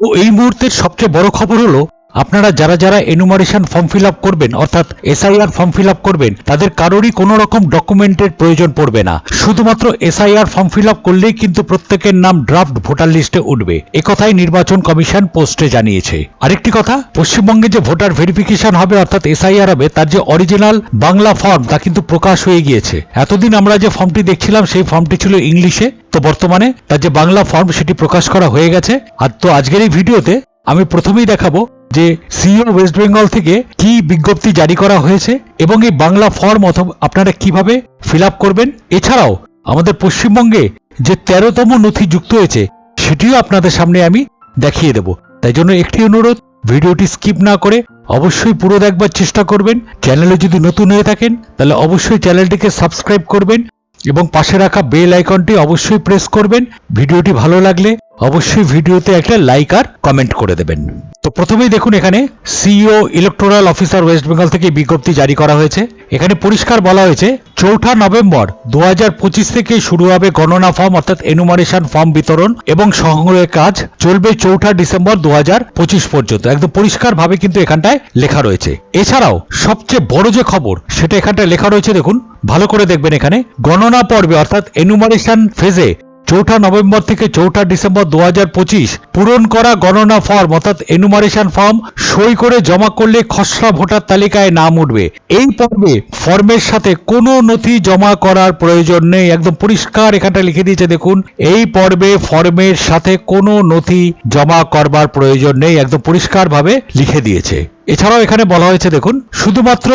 তো এই মুহূর্তের সবচেয়ে বড় খবর হলো আপনারা যারা যারা এনুমারেশন ফর্ম ফিল আপ করবেন, অর্থাৎ এসআইআর ফর্ম ফিল আপ করবেন, তাদের কারোরই কোনো রকম ডকুমেন্টের প্রয়োজন পড়বে না। শুধুমাত্র এসআইআর ফর্ম ফিল আপ করলেই কিন্তু প্রত্যেকের নাম ড্রাফট ভোটার লিস্টে উঠবে। একথাই নির্বাচন কমিশন পোস্টে জানিয়েছে। আরেকটি কথা, পশ্চিমবঙ্গে যে ভোটার ভেরিফিকেশন হবে, অর্থাৎ এসআইআর হবে, তার যে অরিজিনাল বাংলা ফর্ম তা কিন্তু প্রকাশ হয়ে গিয়েছে। এতদিন আমরা যে ফর্মটি দেখছিলাম, সেই ফর্মটি ছিল ইংলিশে। তো বর্তমানে তার যে বাংলা ফর্ম সেটি প্রকাশ করা হয়ে গেছে। আর তো আজকের এই ভিডিওতে আমি প্রথমেই দেখাবো যে সিও ওয়েস্ট বেঙ্গল থেকে কি বিজ্ঞপ্তি জারি করা হয়েছে এবং এই বাংলা ফর্ম অথবা আপনারা কীভাবে ফিল করবেন, এছাড়াও আমাদের পশ্চিমবঙ্গে যে তেরোতম নথি যুক্ত হয়েছে, সেটিও আপনাদের সামনে আমি দেখিয়ে দেব। তাই জন্য একটি অনুরোধ, ভিডিওটি স্কিপ না করে অবশ্যই পুরো দেখবার চেষ্টা করবেন। চ্যানেলে যদি নতুন হয়ে থাকেন, তাহলে অবশ্যই চ্যানেলটিকে সাবস্ক্রাইব করবেন এবং পাশে রাখা বেল আইকনটি অবশ্যই প্রেস করবেন। ভিডিওটি ভালো লাগলে অবশ্যই ভিডিওতে একটা লাইক আর কমেন্ট করে দেবেন। তো প্রথমেই দেখুন এখানে CEO electoral officer West Bengal থেকে বিজ্ঞপ্তি জারি করা হয়েছে। এখানে পরিষ্কার বলা হয়েছে, চৌঠা নভেম্বর দু হাজার পঁচিশ থেকে শুরু হবে গণনা ফর্ম, অর্থাৎ এনুমারেশন ফর্ম বিতরণ এবং সংগ্রহের কাজ চলবে চৌঠা ডিসেম্বর দু হাজার পঁচিশ পর্যন্ত। একদম পরিষ্কার ভাবে কিন্তু এখানটায় লেখা রয়েছে। এছাড়াও সবচেয়ে বড় যে খবর, সেটা এখানটায় লেখা রয়েছে দেখুন। ভালো করে দেখবেন এখানে, গণনা পর্বে, অর্থাৎ এনুমারেশন ফেজে চৌঠা নভেম্বর থেকে চৌঠা ডিসেম্বর দু হাজার পঁচিশ পূরণ করা গণনা ফর্ম অর্থাৎ এনুমারেশন ফর্ম সই করে জমা করলে খসড়া ভোটার তালিকায় নাম উঠবে। এই পর্বে ফর্মের সাথে কোনো নথি জমা করার প্রয়োজন নেই। একদম পরিষ্কার এখানটা লিখে দিয়েছে, দেখুন। এই পর্বে ফর্মের সাথে কোনো নথি জমা করবার প্রয়োজন নেই, একদম পরিষ্কারভাবে লিখে দিয়েছে। এছাড়াও এখানে বলা হয়েছে, দেখুন, শুধুমাত্র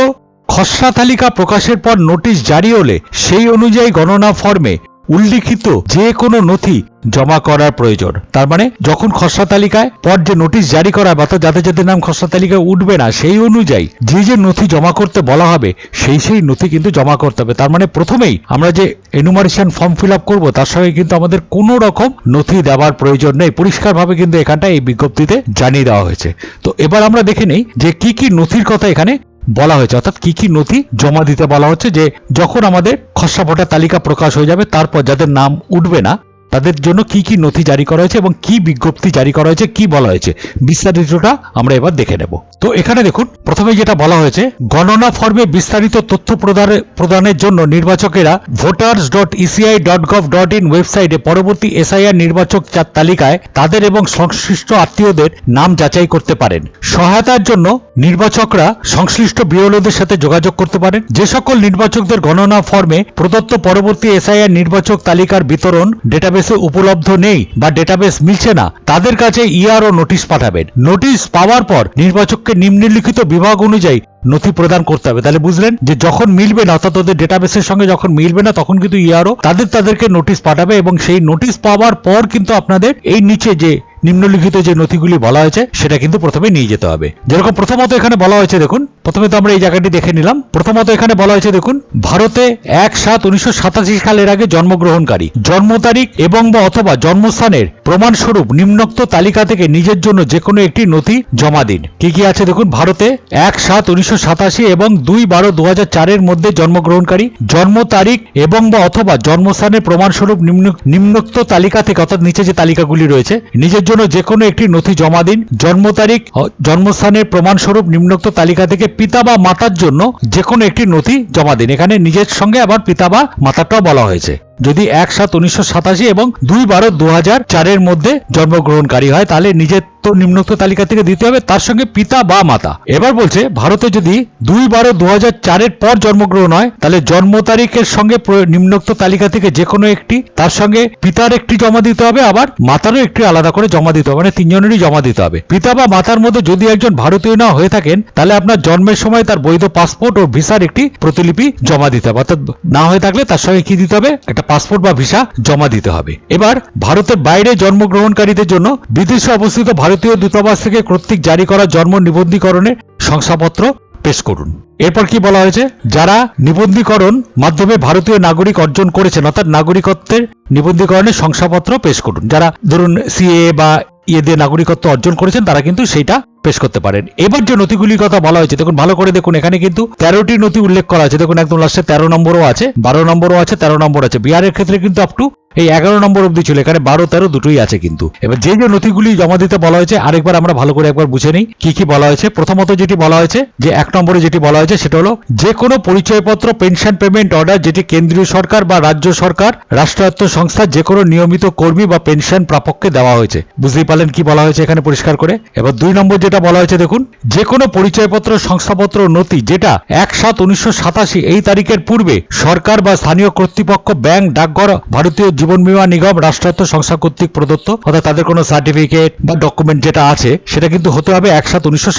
খসড়া তালিকা প্রকাশের পর নোটিশ জারি হলে সেই অনুযায়ী গণনা ফর্মে উল্লিখিত যে কোনো নথি জমা করার প্রয়োজন। তার মানে যখন খসড়া তালিকায় পর যে নোটিশ জারি করা হবে অর্থাৎ যাদের যাদের নাম খসড়া তালিকায় উঠবে না, সেই অনুযায়ী যে যে নথি জমা করতে বলা হবে, সেই সেই নথি কিন্তু জমা করতে হবে। তার মানে প্রথমেই আমরা যে এনুমারেশন ফর্ম ফিল আপ করব, তার সঙ্গে কিন্তু আমাদের কোনো রকম নথি দেওয়ার প্রয়োজন নেই। পরিষ্কারভাবে কিন্তু এখানটা এই বিজ্ঞপ্তিতে জানিয়ে দেওয়া হয়েছে। তো এবার আমরা দেখে নেই যে কি কি নথির কথা এখানে বলা হয়েছে। অর্থাৎ কি কি নথি জমা দিতে বলা হচ্ছে যে যখন আমাদের খসড়া ভোটার তালিকা প্রকাশ হয়ে যাবে, তারপর যাদের নাম উঠবে না তাদের জন্য কি কি নথি জারি করা হয়েছে এবং কি বিজ্ঞপ্তি জারি করা হয়েছে, কি বলা হয়েছে? বিস্তারিতটা আমরা এবার দেখে নেব। তো এখানে দেখুন, প্রথমে যেটা বলা হয়েছে, গণনা ফর্মে বিস্তারিত তথ্য প্রদানে- প্রদানের জন্য নির্বাচকেরা voters dot ECI dot gov dot in ওয়েবসাইটে পরবর্তী এসআইআর নির্বাচক চা- তালিকায় তাদের এবং সংশ্লিষ্ট আত্মীয়দের নাম যাচাই করতে পারেন। সহায়তার জন্য নির্বাচকরা সংশ্লিষ্ট বিএলওদের সাথে যোগাযোগ করতে পারেন। যে সকল নির্বাচকদের গণনা ফর্মে প্রদত্ত পরবর্তী এসআইআর নির্বাচক তালিকার বিতরণ, ডেটাবেসে উপলব্ধ নেই বা ডেটাবেস মিলছে না, তাদের কাছে ইআরও নোটিশ পাঠাবেন। নোটিশ পাওয়ার পর নির্বাচককে নিম্নলিখিত বিভাগ অনুযায়ী নথি প্রদান করতে হবে। তাহলে বুঝলেন যে যখন মিলবে না, অর্থাৎ ওদের ডেটাবেসের সঙ্গে যখন মিলবে না, তখন কিন্তু ইআরও তাদের, তাদেরকে নোটিশ পাঠাবে এবং সেই নোটিশ পাওয়ার পর কিন্তু আপনাদের এই নিচে যে নিম্নলিখিত যে নথিগুলি বলা হয়েছে, সেটা কিন্তু প্রথমে নিয়ে যেতে হবে। যেরকম প্রথমত এখানে বলা হয়েছে, দেখুন প্রথমে তো আমরা এই জায়গাটি দেখে নিলাম। প্রথমত এখানে বলা হয়েছে, দেখুন, ভারতে এক সাত উনিশশো সালের আগে জন্মগ্রহণকারী। জন্ম তারিখ এবং বা অথবা জন্মস্থানের প্রমাণস্বরূপ নিম্নোক্ত তালিকা থেকে নিজের জন্য যে কোনো একটি নথি জমা দিন। কি কি আছে, দেখুন, ভারতে এক সাত উনিশশো এবং দুই বারো দু চারের মধ্যে জন্মগ্রহণকারী। জন্ম তারিখ এবং বা অথবা জন্মস্থানের প্রমাণস্বরূপ নিম্ন নিম্নোক্ত তালিকা থেকে, অর্থাৎ নিচে যে তালিকাগুলি রয়েছে, নিজের জন্য যে কোনো একটি নথি জমা দিন। জন্ম তারিখ জন্মস্থানের প্রমাণস্বরূপ নিম্নোক্ত তালিকা থেকে পিতা বা মাতার জন্য যে কোনো একটি নথি জমা দিন। এখানে নিজের সঙ্গে আবার পিতা বা মাতাটাও বলা হয়েছে। যদি এক সাত উনিশশো সাতাশি এবং দুই বারো দু হাজার চারের মধ্যে জন্মগ্রহণকারী হয়, তাহলে নিজের তো নিম্নোক্ত তালিকা থেকে দিতে হবে। তার সঙ্গে পিতা বা মাতা। এবার বলছে, ভারতে যদি দুই বারো দু হাজার চারের পর জন্মগ্রহণ হয়, তাহলে জন্ম তারিখের সঙ্গে নিম্নোক্ত তালিকা থেকে যে কোনো একটি, তার সঙ্গে পিতার একটি জমা দিতে হবে, আবার মাতারও একটি আলাদা করে জমা দিতে হবে মানে তিনজনেরই জমা দিতে হবে। পিতা বা মাতার মধ্যে যদি একজন ভারতীয় না হয়ে থাকেন, তাহলে আপনার জন্মের সময় তার বৈধ পাসপোর্ট ও ভিসার একটি প্রতিলিপি জমা দিতে হবে। অর্থাৎ না হয়ে থাকলে তার সঙ্গে কি দিতে হবে? একটা পাসপোর্ট বা ভিসা জমা দিতে হবে। এবার ভারতের বাইরে জন্মগ্রহণকারীদের জন্য বিদেশে অবস্থিত ভারতীয় দূতাবাস থেকে কর্তৃক জারি করা জন্ম নিবন্ধীকরণের শংসাপত্র পেশ করুন। এরপর কি বলা হয়েছে? যারা নিবন্ধীকরণ মাধ্যমে ভারতীয় নাগরিক অর্জন করেছেন, অর্থাৎ নাগরিকত্বের নিবন্ধীকরণের শংসাপত্র পেশ করুন। যারা ধরুন সিএ বা ইয়ে দিয়ে নাগরিকত্ব অর্জন করেছেন, তারা কিন্তু সেইটা পেশ করতে পারেন। এবার যে নথিগুলির কথা বলা হয়েছে, দেখুন, ভালো করে দেখুন, এখানে কিন্তু তেরোটি নথি উল্লেখ করা আছে। দেখুন, একদম লাস্টে তেরো নম্বরও আছে, বারো নম্বরও আছে, তেরো নম্বর আছে। বিহারের ক্ষেত্রে কিন্তু আপ টু এই এগারো নম্বর অবধি ছিল, এখানে বারো, তেরো দুটোই আছে কিন্তু। এবার যে যে নথিগুলি জমা দিতে বলা হয়েছে, আরেকবার আমরা ভালো করে একবার বুঝে নিই, কি কি বলা হয়েছে। প্রথমত যেটি বলা হয়েছে, যে এক নম্বরে যেটি বলা হয়েছে, সেটা হলো যে কোনো পরিচয়পত্র, পেনশন পেমেন্ট অর্ডার যেটি কেন্দ্রীয় সরকার বা রাজ্য সরকার, রাষ্ট্রায়ত্ত সংস্থা, যে কোনো নিয়মিত কর্মী বা পেনশন প্রাপককে দেওয়া হয়েছে। বুঝতেই পারলেন কি বলা হয়েছে এখানে পরিষ্কার করে? এবার দুই নম্বর যেটা বলা হয়েছে, দেখুন, যে কোনো পরিচয়পত্র সংস্থাপত্র নথি যেটা এক সাত উনিশশো সাতাশি এই তারিখের পূর্বে সরকার বা স্থানীয় কর্তৃপক্ষ, ব্যাংক, ডাকঘর, ভারতীয় জীবন বীমা নিগম, রাষ্ট্রায়ত্ত সংস্থা কর্তৃক প্রদত্ত, অর্থাৎ তাদের কোনো সার্টিফিকেট বা ডকুমেন্ট যেটা আছে, সেটা কিন্তু হতে হবে এক সাত উনিশশো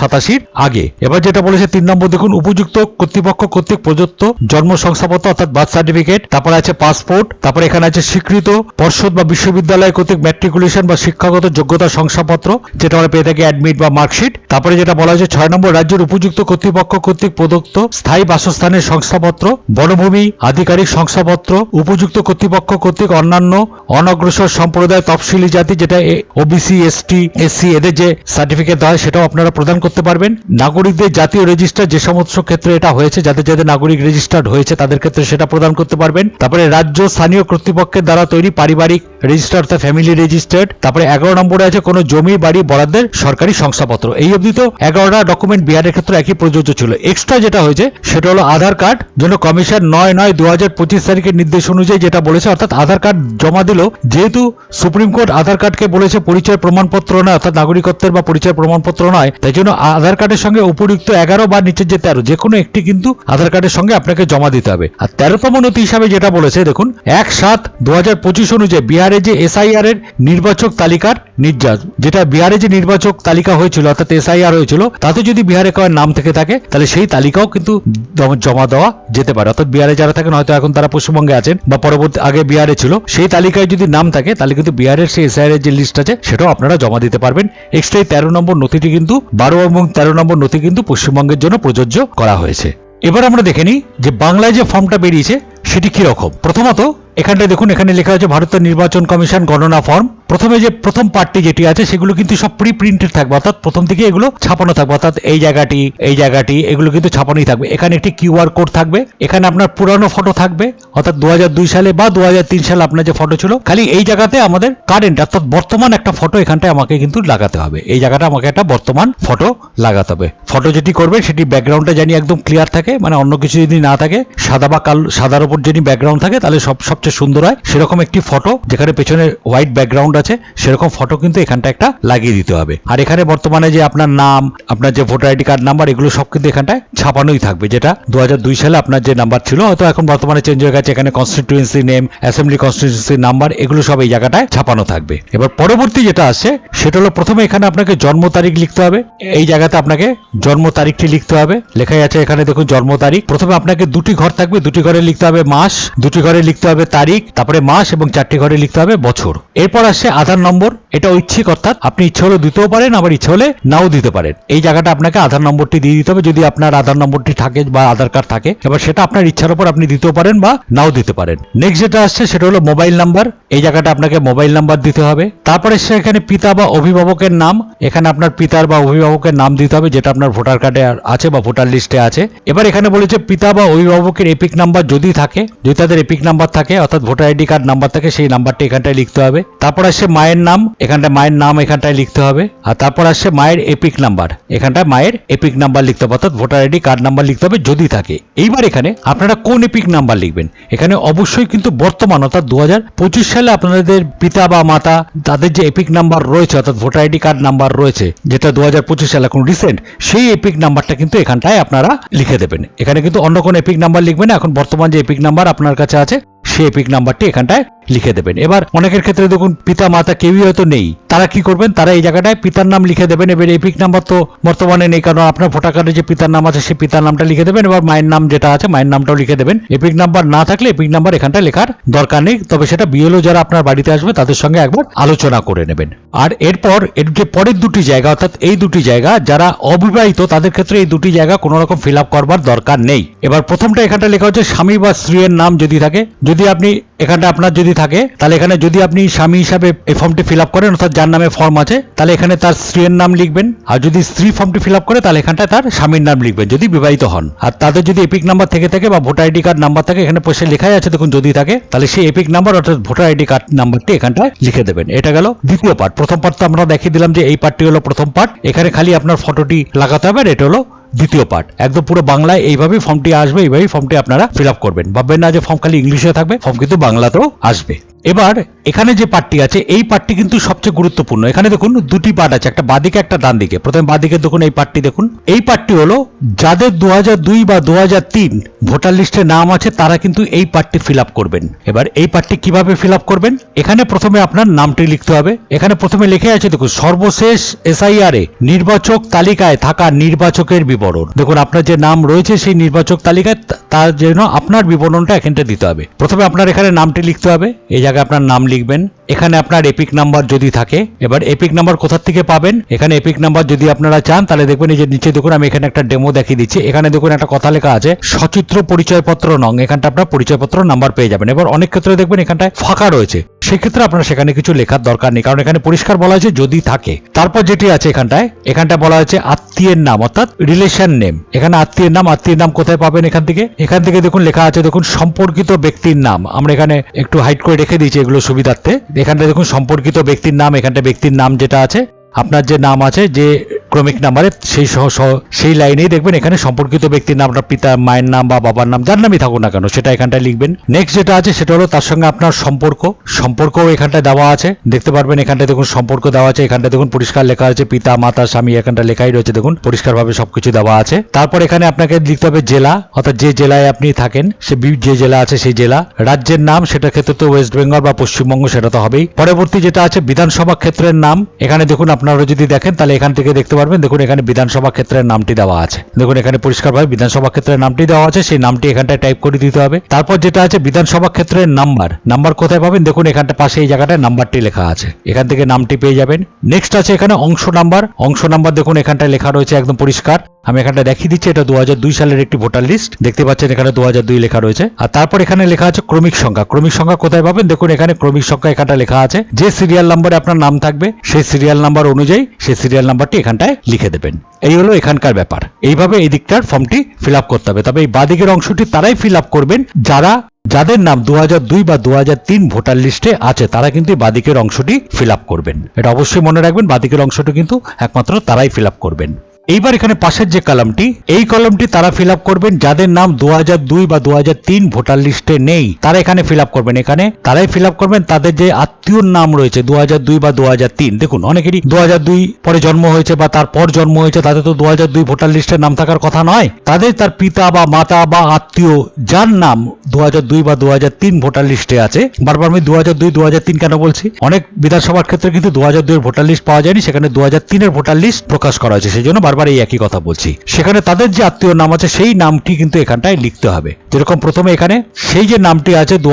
আগে। এবার যেটা বলেছে তিন নম্বর, দেখুন, উপযুক্ত কর্তৃপক্ষ কর্তৃক প্রদত্ত জন্ম শংসাপত্র, অর্থাৎ বার্থ সার্টিফিকেট, তারপরে আছে পাসপোর্ট তারপরে এখানে আছে স্বীকৃত পর্ষদ বা বিশ্ববিদ্যালয় কর্তৃক ম্যাট্রিকুলেশন বা শিক্ষাগত যোগ্যতা শংসাপত্র, যেটা আমরা পেয়ে থাকি অ্যাডমিট বা মার্কশিট তারপরে যেটা বলা হয়েছে, ছয় নম্বর, রাজ্যের উপযুক্ত কর্তৃপক্ষ কর্তৃক প্রদত্ত স্থায়ী বাসস্থানের শংসাপত্র, বনভূমি, আধিকারিক শংসাপত্র, উপযুক্ত কর্তৃপক্ষ কর্তৃক অন্যান্য অনগ্রসর সম্প্রদায় তফসিলি জাতি যেটা ওবিসি এসটি এসসি এদের যে সার্টিফিকেট দেওয়া সেটাও আপনারা প্রদান করতে পারবেন। নাগরিকদের জাতীয় রেজিস্টার যে সমস্ত ক্ষেত্রে এটা হয়েছে, যাদের যাদের নাগরিক রেজিস্টার্ড হয়েছে, তাদের ক্ষেত্রে সেটা প্রদান করতে পারবেন। তারপরে রাজ্য স্থানীয় কর্তৃপক্ষের দ্বারা তৈরি পারিবারিক রেজিস্টার অর্থাৎ ফ্যামিলি রেজিস্টার্ড তারপরে এগারো নম্বরে আছে কোনো জমি, বাড়ি, বরাদ্দের সরকারি শংসাপত্র। এই অবধি তো এগারোটা ডকুমেন্ট বিহারের ক্ষেত্রে একই প্রযোজ্য ছিল। এক্সট্রা যেটা হয়েছে, সেটা হলো আধার কার্ড জন্য কমিশন নয় নয় দু হাজার পঁচিশ তারিখের নির্দেশ অনুযায়ী যেটা বলেছে, অর্থাৎ আধার কার্ড জমা দিল, যেহেতু সুপ্রিম কোর্ট আধার কার্ডকে বলেছে পরিচয় প্রমাণপত্র নয়, অর্থাৎ নাগরিকত্বের বা পরিচয় প্রমাণপত্র নয়, তাই জন্য আধার কার্ডের সঙ্গে উপযুক্ত এগারো বা নিচের যে তেরো যে কোনো একটি কিন্তু আধার কার্ডের সঙ্গে আপনাকে জমা দিতে হবে। আর তেরোতম নথি হিসাবে যেটা বলেছে, দেখুন, এক সাত দু হাজার পঁচিশ অনুযায়ী বিহারে যে এসআইআর এর নির্বাচক তালিকার নির্যাস যেটা বিহারে নির্বাচক তালিকা হয়েছিল, অর্থাৎ এসআইআর হয়েছিল, তাতে যদি বিহারে কারোর নাম থেকে থাকে, তাহলে সেই তালিকাও কিন্তু জমা- দেওয়া যেতে পারে। অর্থাৎ বিহারে যারা থাকেন, হয়তো এখন তারা পশ্চিমবঙ্গে আছেন বা পরবর্তী, আগে বিহারে ছিল, সেই তালিকায় যদি নাম থাকে, তাহলে কিন্তু বিহারের সেই এসআইআর এর যে লিস্ট আছে, সেটাও আপনারা জমা দিতে পারবেন। এক্সট্রা তেরো নম্বর নথিটি কিন্তু, বারো এবং তেরো নম্বর নথি কিন্তু পশ্চিমবঙ্গের জন্য প্রযোজ্য করা হয়েছে। এবার আমরা দেখে নিই যে বাংলায় যে ফর্মটা বেরিয়েছে, সেটি কি রকম প্রথমত এখানটায় দেখুন, এখানে লেখা আছে ভারতের নির্বাচন কমিশন গণনা ফর্ম। প্রথমে যে প্রথম পার্টটি যেটি আছে, সেগুলো কিন্তু সব প্রি প্রিন্টেড থাকবে। অর্থাৎ প্রথম থেকে এগুলো ছাপানো থাকবে। অর্থাৎ এই জায়গাটি এই জায়গাটি, এগুলো কিন্তু ছাপানোই থাকবে। এখানে একটি কিউআর কোড থাকবে। এখানে আপনার পুরানো ফটো থাকবে। অর্থাৎ দু হাজার দুই সালে বা দু হাজার তিন সালে আপনার যে ফটো ছিল, খালি এই জায়গাতে আমাদের কারেন্ট অর্থাৎ বর্তমান একটা ফটো এখানটায় আমাকে কিন্তু লাগাতে হবে। এই জায়গাটা আমাকে একটা বর্তমান ফটো লাগাতে হবে। ফটো যেটি করবে সেটি ব্যাকগ্রাউন্ডটা জানি একদম ক্লিয়ার থাকে মানে অন্য কিছু যদি না থাকে, সাদা বা কাল, সাদার উপর যদি ব্যাকগ্রাউন্ড থাকে, তাহলে সব, সবচেয়ে সুন্দর হয়। সেরকম একটি ফটো যেখানে পেছনে হোয়াইট ব্যাকগ্রাউন্ড আছে, সেরকম ফটো কিন্তু এখানটা একটা লাগিয়ে দিতে হবে। আর এখানে বর্তমানে যে আপনার নাম, আপনার যে ভোটার আইডি কার্ড নাম্বার এগুলো সব কিন্তু এখানটায় ছাপানোই থাকবে। যেটা দু সালে আপনার যে নাম্বার ছিল, হয়তো এখন বর্তমানে চেঞ্জ হয়ে গেছে। এখানে constituency name assembly constituency number এগুলো সব এই জায়গাটায় ছাপানো থাকবে। এবার পরবর্তী যেটা আসছে সেটা হলো প্রথমে এখানে আপনাকে জন্ম তারিখ লিখতে হবে। এই জায়গাতে আপনাকে জন্ম তারিখটি লিখতে হবে। লেখাই আছে এখানে দেখুন জন্ম তারিখ। প্রথমে আপনাকে দুটি ঘর থাকবে। দুটি ঘরে লিখতে হবে মাস, দুটি ঘরে লিখতে হবে তারিখ, তারপরে মাস এবং চারটি ঘরে লিখতে হবে বছর। এরপর আসছে আধার নম্বর। এটা ঐচ্ছিক অর্থাৎ আপনি ইচ্ছে হলে দিতেও পারেন, আবার ইচ্ছে হলে নাও দিতে পারেন। এই জায়গাটা আপনাকে আধার নম্বরটি দিয়ে দিতে হবে। যদি আপনার আধার নম্বরটি থাকে বা আধার কার্ড থাকে, এবার সেটা আপনার ইচ্ছার উপর আপনি দিতেও পারেন বা নাও দিতে পারেন। নেক্সট যেটা আসছে, সেটা হলো মোবাইল নাম্বার। এই জায়গাটা আপনাকে মোবাইল নাম্বার দিতে হবে। তারপরে সেখানে পিতা বা অভিভাবকের নাম। এখানে আপনার পিতার বা অভিভাবকের নাম দিতে হবে, যেটা আপনার ভোটার কার্ডে আছে বা ভোটার লিস্টে আছে। এবার এখানে বলেছে, পিতা বা অভিভাবকের এপিক নাম্বার যদি থাকে, যদি তাদের এপিক নাম্বার থাকে অর্থাৎ ভোটার আইডি কার্ড নাম্বার থাকে, সেই নাম্বারটা এখানটায় লিখতে হবে। তারপর আসছে মায়ের নাম, এখানটায় মায়ের নাম এখানটায় লিখতে হবে। আর তারপর আসছে মায়ের এপিক নাম্বার, এখানটায় মায়ের এপিক নাম্বার লিখতে হবে, অর্থাৎ ভোটার আইডি কার্ড নাম্বার লিখতে হবে যদি থাকে। এইবার এখানে আপনারা কোন এপিক নাম্বার লিখবেন? এখানে অবশ্যই কিন্তু বর্তমান, অর্থাৎ দু হাজার পঁচিশ সালে আপনাদের পিতা বা মাতা, তাদের যে এপিক নাম্বার রয়েছে, অর্থাৎ ভোটার আইডি কার্ড নাম্বার রয়েছে, যেটা দু সালে এখন রিসেন্ট, সেই এপিক নাম্বারটা কিন্তু এখানটায় আপনারা লিখে দেবেন। এখানে কিন্তু অন্য কোনো এপিক নাম্বার লিখবেন এখন বর্তমান যে এপিক নাম্বার আপনার কাছে আছে সেই এপিক নাম্বারটি এখানটায় লিখে দেবেন। এবার অনেকের ক্ষেত্রে দেখুন, পিতা, মাতা কেউই হয়তো নেই। তারা কি করবেন? তারা এই জায়গাটায় পিতার নাম লিখে দেবেন। এবার এপিক নাম্বার তো বর্তমানে নেই, কারণ আপনার ভোটার কার্ডে যে পিতার নাম আছে, সেই পিতার নামটা লিখে দেবেন। এবার মায়ের নাম যেটা আছে, মায়ের নামটাও লিখে দেবেন। এপিক নাম্বার না থাকলে এপিক নাম্বার এখানটা লেখার দরকার নেই। তবে সেটা বিএলও যারা আপনার বাড়িতে আসবে, তাদের সঙ্গে একবার আলোচনা করে নেবেন। আর এরপর, এর যে পরের দুটি জায়গা, অর্থাৎ এই দুটি জায়গা, যারা অবিবাহিত, তাদের ক্ষেত্রে এই দুটি জায়গা কোনো রকম ফিল আপ করবার দরকার নেই। এবার প্রথমটা এখানটা লেখা হচ্ছে, স্বামী বা স্ত্রীর নাম যদি থাকে, যদি আপনি এখানটা আপনার যদি থাকে, তাহলে এখানে যদি আপনি স্বামী হিসাবে এই ফর্মটি ফিল আপ করেন, অর্থাৎ যার নামে ফর্ম আছে, তাহলে এখানে তার স্ত্রীর নাম লিখবেন। আর যদি স্ত্রী ফর্মটি ফিল আপ করে, তাহলে এখানটায় তার স্বামীর নাম লিখবেন, যদি বিবাহিত হন। আর তাদের যদি এপিক নাম্বার থেকে থাকে বা ভোটার আইডি কার্ড নাম্বার থাকে, এখানে পয়সা লেখাই আছে, দেখুন যদি থাকে, তাহলে সেই এপিক নাম্বার, অর্থাৎ ভোটার আইডি কার্ড নাম্বারটি এখানটায় লিখে দেবেন। এটা গেল দ্বিতীয় পার্ট প্রথম পার্ট তো আমরা দেখিয়ে দিলাম যে এই পার্টটি হলো প্রথম পার্ট এখানে খালি আপনার ফটোটি লাগাতে হবে, আর এটা হলো দ্বিতীয় পার্ট একদম পুরো বাংলায় এইভাবেই ফর্মটি আসবে, এইভাবেই ফর্মটি আপনারা ফিল আপ করবেন। ভাববেন না যে ফর্ম খালি ইংলিশে থাকবে ফর্ম কিন্তু বাংলাতেও আসবে। এবার এখানে যে পার্টটি আছে, এই পার্টটি কিন্তু সবচেয়ে গুরুত্বপূর্ণ। এখানে দেখুন, দুটি পার্ট আছে, একটা বাদিকে, একটা ডান দিকে। প্রথমে বাদিকে দেখুন, এই পার্টটি দেখুন। এই পার্টটি হলো, যাদের দু দুই বা দু তিন ভোটার লিস্টে নাম আছে, তারা কিন্তু এই পার্টটি ফিল আপ করবেন। এবার এই পার্টটি কীভাবে ফিল আপ করবেন? এখানে প্রথমে আপনার নামটি লিখতে হবে। এখানে প্রথমে লিখে আছে, দেখুন, সর্বশেষ এসআইআর এ নির্বাচক তালিকায় থাকা নির্বাচকের বিবরণ। দেখুন, আপনার যে নাম রয়েছে, সেই নির্বাচক তালিকায় তার জন্য আপনার বিবরণটা এখানটা দিতে হবে। প্রথমে আপনার এখানে নামটি লিখতে হবে। এই জায়গায় আপনার নাম লিখবেন। এখানে আপনার এপিক নাম্বার যদি থাকে, এবার এপিক নাম্বার কোথা থেকে পাবেন? এখানে এপিক নাম্বার যদি আপনারা চান, তাহলে দেখবেন এই যে নিচে দেখুন, আমি এখানে একটা ডেমো দেখিয়ে দিচ্ছি। এখানে দেখুন একটা কথা লেখা আছে, সচিত্র পরিচয়পত্র নং, এখানটা আপনার পরিচয়পত্র নাম্বার পেয়ে যাবেন। এবার অনেক ক্ষেত্রে দেখবেন এখানটায় ফাঁকা রয়েছে। সেক্ষেত্রে আপনার সেখানে কিছু লেখার দরকার নেই, কারণ এখানে পরিষ্কার বলা আছে যদি থাকে। তারপর যেটি আছে এখানটায়, এখানটা বলা আছে আত্মীয়ের নাম, অর্থাৎ রিলেশন নেম এখানে আত্মীয়ের নাম আত্মীয়ের নাম কোথায় পাবেন এখান থেকে? এখান থেকে দেখুন লেখা আছে, দেখুন, সম্পর্কিত ব্যক্তির নাম। আমরা এখানে একটু হাইড করে রেখে দিয়েছি এগুলো সুবিধার্থে। এখানটা দেখুন সম্পর্কিত ব্যক্তির নাম এখানটা ব্যক্তির নাম যেটা আছে। আপনার যে নাম আছে, যে ক্রমিক নাম্বারে, সেই সেই লাইনেই দেখবেন, এখানে সম্পর্কিত ব্যক্তির নাম, আপনার পিতা মায়ের নাম বা বাবার নাম, যার নামই থাকুক না কেন, সেটা এখানটায় লিখবেন। নেক্সট যেটা আছে, সেটা হলো তার সঙ্গে আপনার সম্পর্ক। সম্পর্কও এখানটায় দেওয়া আছে। দেখতে পারবেন, এখানটায় দেখুন, সম্পর্ক দেওয়া আছে, এখানটায় দেখুন, পরিষ্কার লেখা আছে, পিতা, মাতা, স্বামী এখানটা লেখাই রয়েছে, দেখুন, পরিষ্কারভাবে সবকিছু দেওয়া আছে। তারপর এখানে আপনাকে লিখতে হবে জেলা, অর্থাৎ যে জেলায় আপনি থাকেন, সে যে জেলা আছে, সেই জেলা। রাজ্যের নাম সেটা ক্ষেত্রে তো ওয়েস্ট বেঙ্গল বা পশ্চিমবঙ্গ, সেটা তো হবেই। পরবর্তী যেটা আছে, বিধানসভা ক্ষেত্রের নাম। এখানে দেখুন আপনারা যদি দেখেন, তাহলে এখান থেকে দেখতে পারবেন, দেখুন এখানে বিধানসভা ক্ষেত্রের নামটি দেওয়া আছে। দেখুন, এখানে পরিষ্কারভাবে বিধানসভা ক্ষেত্রের নামটি দেওয়া আছে, সেই নামটি এখানটায় টাইপ করে দিতে হবে। তারপর যেটা আছে, বিধানসভা ক্ষেত্রের নাম্বার নাম্বার কোথায় পাবেন? দেখুন, এখানটা পাশে এই জায়গাটায় নাম্বারটি লেখা আছে। এখান থেকে নামটি পেয়ে যাবেন। নেক্সট আছে এখানে অংশ নাম্বার অংশ নাম্বার দেখুন, এখানটায় লেখা রয়েছে একদম পরিষ্কার। আমি এখানটা দেখিয়ে দিচ্ছি, এটা দু হাজার দুই সালের একটি ভোটার লিস্ট দেখতে পাচ্ছেন, এখানে দু হাজার দুই লেখা রয়েছে। আর তারপর এখানে লেখা আছে ক্রমিক সংখ্যা। ক্রমিক সংখ্যা কোথায় পাবেন? দেখুন, এখানে ক্রমিক সংখ্যা এখানটা লেখা আছে। যে সিরিয়াল নাম্বারে আপনার নাম থাকবে, সেই সিরিয়াল নাম্বার অনুযায়ী সেই সিরিয়াল নাম্বারটি এখানটায় লিখে দেবেন। এই হলো এখানকার ব্যাপার। এইভাবে এই দিকটার ফর্মটি ফিল আপ করতে হবে। তবে এই বাদিকের অংশটি তারাই ফিল আপ করবেন। যারা, যাদের নাম দু দুই বা দু তিন ভোটার লিস্টে আছে, তারা কিন্তু বাদিকের অংশটি ফিল আপ করবেন। এটা অবশ্যই মনে রাখবেন, বাদিকের অংশটি কিন্তু একমাত্র তারাই ফিল আপ করবেন। এইবার এখানে পাশের যে কলামটি, এই কলামটি তারা ফিল করবেন যাদের নাম দু হাজার দুই বা দু হাজার তিন ভোটার লিস্টে নেই, তারা এখানে ফিল করবেন। এখানে তারাই ফিল করবেন, তাদের যে আত্মীয়র নাম রয়েছে দু হাজার দুই বা দু হাজার তিন। দেখুন, অনেকেরই দু পরে জন্ম হয়েছে বা তারপর জন্ম হয়েছে, তাদের তো দু ভোটার লিস্টে নাম থাকার কথা নয়। তাদের তার পিতা বা মাতা বা আত্মীয়, যার নাম দু হাজার দুই বা দু হাজার তিন ভোটার লিস্টে আছে। বারবার আমি দু দুই দু কেন বলছি? অনেক বিধানসভার ক্ষেত্রে কিন্তু দু হাজার ভোটার লিস্ট পাওয়া যায়নি, সেখানে দু হাজার ভোটার লিস্ট প্রকাশ করা হয়েছে। সেই জন্য বারবার এই একই কথা বলছি। সেখানে তাদের যে আত্মীয় নাম আছে, সেই নামটি কিন্তু এখানটায় লিখতে হবে। যেরকম প্রথমে এখানে, সেই যে নামটি আছে দু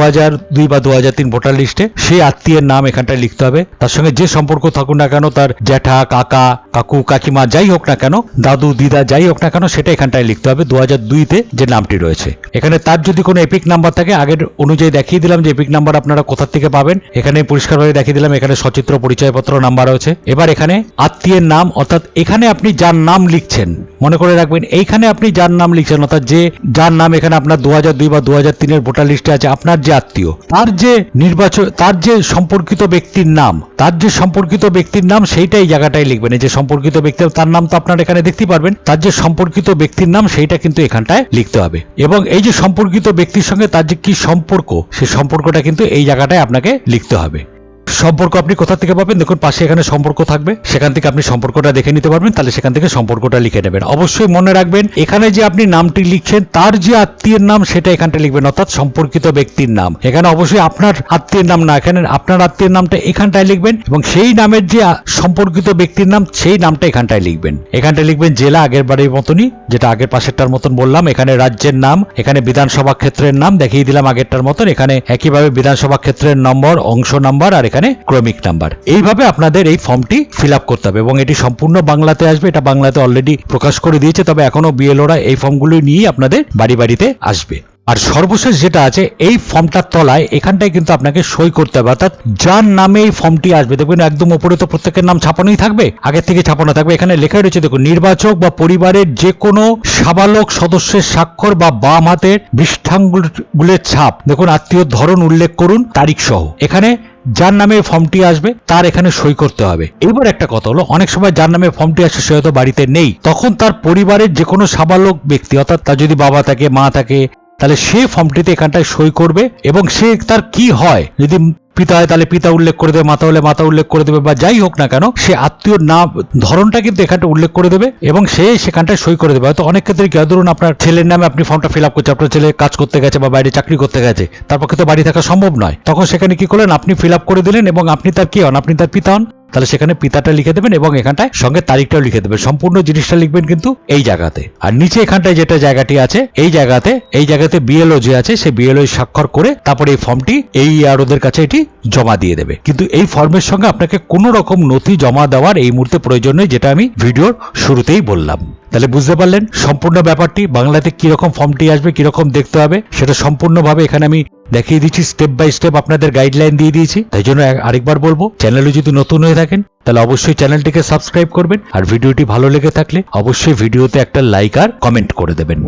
দুই বা দু তিন ভোটার লিস্টে, সেই আত্মীয়ের নাম এখানটায় লিখতে হবে। তার সঙ্গে যে সম্পর্ক থাকুক না কেন, তার জ্যাঠা, কাকা, কাকু, কাকিমা যাই হোক না কেন, দাদু, দিদা যাই হোক না কেন, সেটা এখানটায় লিখতে হবে। দু হাজার দুইতে যে নামটি রয়েছে। এখানে তার যদি কোনো এপিক নাম্বার থাকে, আগের অনুযায়ী দেখিয়ে দিলাম যে এপিক নাম্বার আপনারা কোথা থেকে পাবেন। এখানে পরিষ্কারভাবে দেখিয়ে দিলাম, এখানে সচিত্র, পরিচয়পত্র, নাম্বার আছে এবার এখানে আত্মীয়ের নাম, অর্থাৎ এখানে আপনি যার নাম লিখছেন। মনে করে রাখবেন, এইখানে আপনি যার নাম লিখছেন, অর্থাৎ যে যার নাম এখানে আপনার দু হাজার দুই বা দু হাজার তিনের ভোটার লিস্টে আছে, আপনার যে আত্মীয়, তার যে নির্বাচন, তার যে সম্পর্কিত ব্যক্তির নাম, তার যে সম্পর্কিত ব্যক্তির নাম সেইটাই জায়গাটাই লিখবেন। এই যে সম্পর্কিত ব্যক্তি, তার নাম তো আপনার এখানে দেখতে পারবেন, তার যে সম্পর্কিত ব্যক্তির নাম, সেইটা কিন্তু এখানটায় লিখতে হবে। এবং এই যে সম্পর্কিত ব্যক্তির সঙ্গে তার যে কি সম্পর্ক সেই সম্পর্কটা কিন্তু এই জায়গাটায় আপনাকে লিখতে হবে। সম্পর্ক আপনি কোথা থেকে পাবেন? দেখুন, পাশে এখানে সম্পর্ক থাকবে। সেখান থেকে আপনি সম্পর্কটা দেখে নিতে পারবেন, তাহলে সেখান থেকে সম্পর্কটা লিখে নেবেন। অবশ্যই মনে রাখবেন, এখানে যে আপনি নামটি লিখছেন, তার যে আত্মীয়ের নাম, সেটা এখানটা লিখবেন, অর্থাৎ সম্পর্কিত ব্যক্তির নাম। এখানে অবশ্যই আপনার আত্মীয়ের নাম না, এখানে আপনার আত্মীয়ের নামটা এখানটায় লিখবেন এবং সেই নামের যে সম্পর্কিত ব্যক্তির নাম, সেই নামটা এখানটায় লিখবেন। এখানটায় লিখবেন, জেলা আগের বাড়ির মতনই, যেটা আগের পাশেরটার মতন বললাম, এখানে রাজ্যের নাম, এখানে বিধানসভা ক্ষেত্রের নাম, দেখিয়ে দিলাম আগেরটার মতন, এখানে একইভাবে বিধানসভা ক্ষেত্রের নম্বর, অংশ নাম্বার, আর এখানে ক্রমিক নাম্বার। এইভাবে আপনাদের এই ফর্মটি ফিল আপ করতে হবে এবং এটি সম্পূর্ণ বাংলাতে আসবে, এটা বাংলাতে অলরেডি প্রকাশ করে দিয়েছে, তবে এখনও বিএলওরা এই ফর্মগুলো নিয়েই আপনাদের বাড়ি বাড়িতে আসবে। আর সর্বশেষ যেটা আছে, এই ফর্মটার তলায় এখানটায় কিন্তু আপনাকে সই করতে হবে, অর্থাৎ যার নামে এই ফর্মটি আসবে দেখবেন একদম উপরে তো প্রত্যেকের নাম ছাপানোই থাকবে, আগের থেকে ছাপানো থাকবে, এখানে লেখাই রয়েছে, দেখুন, নির্বাচক বা পরিবারের যে কোনো সাবালক সদস্যের স্বাক্ষর বা বাম হাতের পৃষ্ঠাঙ্গুলের ছাপ, দেখুন আত্মীয় ধরন উল্লেখ করুন, তারিখ সহ। এখানে যার নামে ফর্মটি আসবে, তার এখানে সই করতে হবে। এবার একটা কথা হলো, অনেক সময় যার নামে ফর্মটি আসে, সে হয়তো বাড়িতে নেই। তখন তার পরিবারের যে কোনো সাবালক ব্যক্তি, অর্থাৎ তার যদি বাবা থাকে, মা থাকে, তাহলে সে ফর্মটিতে এখানটায় সই করবে এবং সে তার কি হয়, যদি পিতা হয় তাহলে পিতা উল্লেখ করে দেবে, মাতা হলে মাতা উল্লেখ করে দেবে বা যাই হোক না কেন, সে আত্মীয় নাম, ধরনটা কিন্তু এখানটা উল্লেখ করে দেবে এবং সে সেখানটায় সই করে দেবে। হয়তো অনেক ক্ষেত্রে কি ধরুন আপনার ছেলের নামে আপনি ফর্মটা ফিল আপ করছেন, আপনার ছেলে কাজ করতে গেছে বা বাইরে চাকরি করতে গেছে, তার পক্ষে তো বাড়ি থাকা সম্ভব নয়। তখন সেখানে কি করলেন, আপনি ফিল আপ করে দিলেন এবং আপনি তার কি হন, আপনি তার পিতা হন। তাহলে সেখানে পিতাটা লিখে দেবেন এবং এখানটায় সঙ্গে তারিখটাও লিখে দেবেন। সম্পূর্ণ জিনিসটা লিখবেন কিন্তু এই জায়গাতে। আর নিচে এখানটায় যেটা জায়গাটি আছে, এই জায়গাতে এই জায়গাতে বিএলও যে আছে, সে বিএলও স্বাক্ষর করে তারপরে এই ফর্মটি এই আর ওদের কাছে এটি জমা দিয়ে দেবে। কিন্তু এই ফর্মের সঙ্গে আপনাকে কোনো রকম নথি জমা দেওয়ার এই মুহূর্তে প্রয়োজন নেই, যেটা আমি ভিডিওর শুরুতেই বললাম। তাহলে বুঝতে পারলেন সম্পূর্ণ ব্যাপারটি, বাংলাতে কীরকম ফর্মটি আসবে, কীরকম দেখতে হবে, সেটা সম্পূর্ণভাবে এখানে আমি দেখিয়ে দিচ্ছি স্টেপ বাই স্টেপ আপনাদের গাইডলাইন দিয়ে দিয়েছি। তাই জন্য আরেকবার বলব চ্যানেলে যদি নতুন হয়ে থাকেন, তাহলে অবশ্যই চ্যানেলটিকে সাবস্ক্রাইব করবেন। আর ভিডিওটি ভালো লেগে থাকলে অবশ্যই ভিডিওতে একটা লাইক আর কমেন্ট করে দেবেন।